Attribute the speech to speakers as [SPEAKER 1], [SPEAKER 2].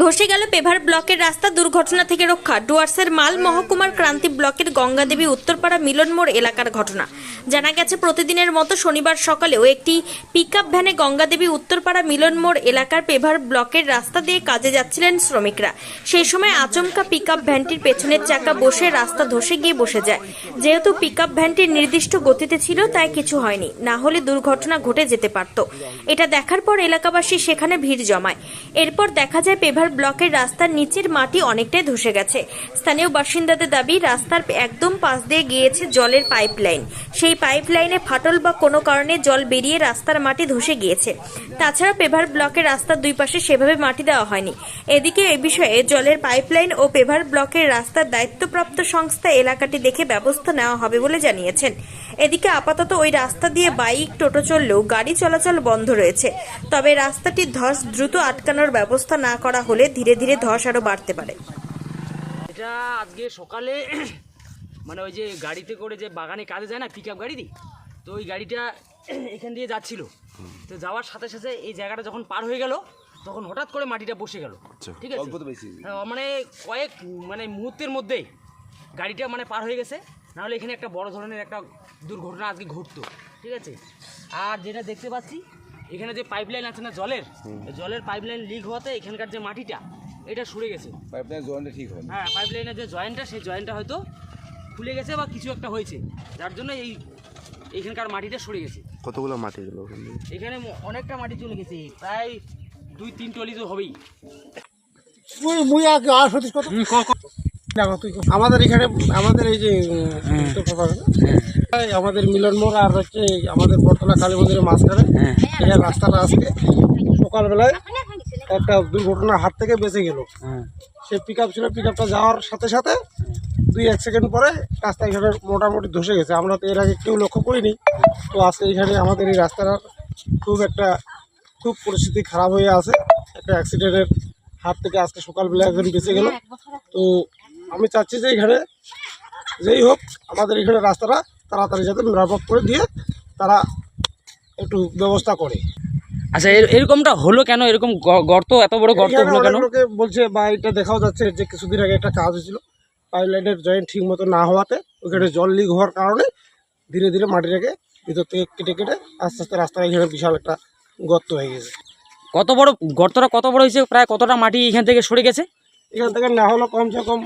[SPEAKER 1] ধসে গেল পেভার ব্লকের রাস্তা দুর্ঘটনা থেকে রক্ষা। ডুয়ার্সের মাল মহকুমার ক্রান্তি ব্লকের গঙ্গাদেবী উত্তরপাড়া মিলন মোড় এলাকার ঘটনা। জানা গেছে, প্রতিদিনের মতো শনিবার সকালেও একটি পিকআপ ভ্যানে গঙ্গাদেবী উত্তরপাড়া মিলন মোড় এলাকার পেভার ব্লকের রাস্তা দিয়ে কাজে যাচ্ছিলেন শ্রমিকরা। সেই সময় আচমকা পিকআপ ভ্যানটির পেছনের চাকা বসে রাস্তা ধসে গিয়ে বসে যায়। যেহেতু পিকআপ ভ্যানটির নির্দিষ্ট গতিতে ছিল, তাই কিছু হয়নি। না হলে দুর্ঘটনা ঘটে যেতে পারত। এটা দেখার পর এলাকাবাসী সেখানে ভিড় জমায়। এরপর দেখা যায়, পেভার ব্লকের রাস্তার নিচের মাটি অনেকটাই ধসে গেছে। স্থানীয় বাসিন্দাদের দাবি, রাস্তার একদম পাশ দিয়ে গিয়েছে জলের পাইপলাইন। সেই পাইপলাইনে ফাটল বা কোনো কারণে জল বেরিয়ে রাস্তার মাটি ধসে গিয়েছে। তাছাড়া পেভার ব্লকের রাস্তার দুই পাশে সেভাবে মাটি দেওয়া হয়নি। এদিকে এ বিষয়ে জলের পাইপলাইন ও পেভার ব্লকের রাস্তার দায়িত্বপ্রাপ্ত সংস্থা এলাকাটি দেখে ব্যবস্থা নেওয়া হবে বলে জানিয়েছেন। এদিকে আপাতত ওই রাস্তা দিয়ে বাইক, টোটো চললেও গাড়ি চলাচল বন্ধ রয়েছে। তবে রাস্তাটির ধস দ্রুত আটকানোর ব্যবস্থা না করা হলে ধীরে ধীরে ধস আরও বাড়তে পারে।
[SPEAKER 2] এটা আজকে সকালে মানে ওই যে গাড়িতে করে যে বাগানে কাজে যায় না পিক আপ গাড়ি তো ওই গাড়িটা এখান দিয়ে যাচ্ছিল। তো যাওয়ার সাথে সাথে এই জায়গাটা যখন পার হয়ে গেল তখন হঠাৎ করে মাটিটা বসে গেল। ঠিক আছে? হ্যাঁ, মানে কয়েক মানে মুহূর্তের মধ্যেই গাড়িটা মানে পার হয়ে গেছে। নাহলে এখানে একটা বড় ধরনের একটা দুর্ঘটনা আজকে ঘটতো। ঠিক আছে? আর যেটা দেখতে পাচ্ছি এখানে যে পাইপলাইন আছে না জলের জলের পাইপলাইন লিক হওয়াতে এখানকার যে মাটিটা এটা সরে গেছে।
[SPEAKER 3] পাইপলাইন জয়েন্টটা ঠিক হয়
[SPEAKER 2] হ্যাঁ পাইপলাইনের যে জয়েন্টটা সেই জয়েন্টটা হয়তো খুলে গেছে বা কিছু একটা হয়েছে। যার জন্য এই এইখানকার মাটিটা সরে গেছে।
[SPEAKER 4] কতগুলো মাটি গেল ওখান
[SPEAKER 2] এখানে অনেকটা মাটি চলে গেছে। প্রায় দুই তিন টলি তো হবেই।
[SPEAKER 5] মুই আগে আর সতীশ কত। আমাদের এখানে আমাদের এই যে উম, উত্তরপ্রদেশ, আমাদের মিলন মোড় আর হচ্ছে আমাদের বটতলা কালী মন্দিরের মাঝখানে। এই রাস্তাটা আজকে সকালবেলায় একটা দুর্ঘটনার হাত থেকে বেঁচে গেল। সে পিক আপ ছিল পিক যাওয়ার সাথে সাথে দুই এক সেকেন্ড পরে রাস্তা এখানে মোটামুটি ধসে গেছে। আমরা তো এর আগে কেউ লক্ষ্য করিনি। তো আজকে এখানে আমাদের এই রাস্তাটার খুব একটা খুব পরিস্থিতি খারাপ হয়ে আছে। একটা অ্যাক্সিডেন্টের হাত থেকে আজকে সকালবেলা একজন বেঁচে গেল। তো আমি চাচ্ছি যে এখানে যেই হোক আমাদের এখানে রাস্তাটা তাড়াতাড়ি যাতে মেরামত করে দিয়ে তারা একটু ব্যবস্থা করে।
[SPEAKER 2] আচ্ছা এরকমটা হলো কেন? এরকম গর্ত এত বড়
[SPEAKER 5] এখানে অনেক লোকে বলছে বা এটা দেখাও যাচ্ছে যে কিছুদিন আগে একটা কাজ হয়েছিল পাইপলাইনের জয়েন্ট ঠিক মতো না হওয়াতে ওখানে জল লিক হওয়ার কারণে ধীরে ধীরে মাটিটাকে ভিতর থেকে কেটে কেটে আস্তে আস্তে রাস্তায় এখানে বিশাল একটা গর্ত হয়ে গেছে।
[SPEAKER 2] কত বড় গর্তটা কত বড় হয়েছে? প্রায় কতটা মাটি এখান থেকে সরে গেছে?
[SPEAKER 5] এখান থেকে না হলো কমসে কম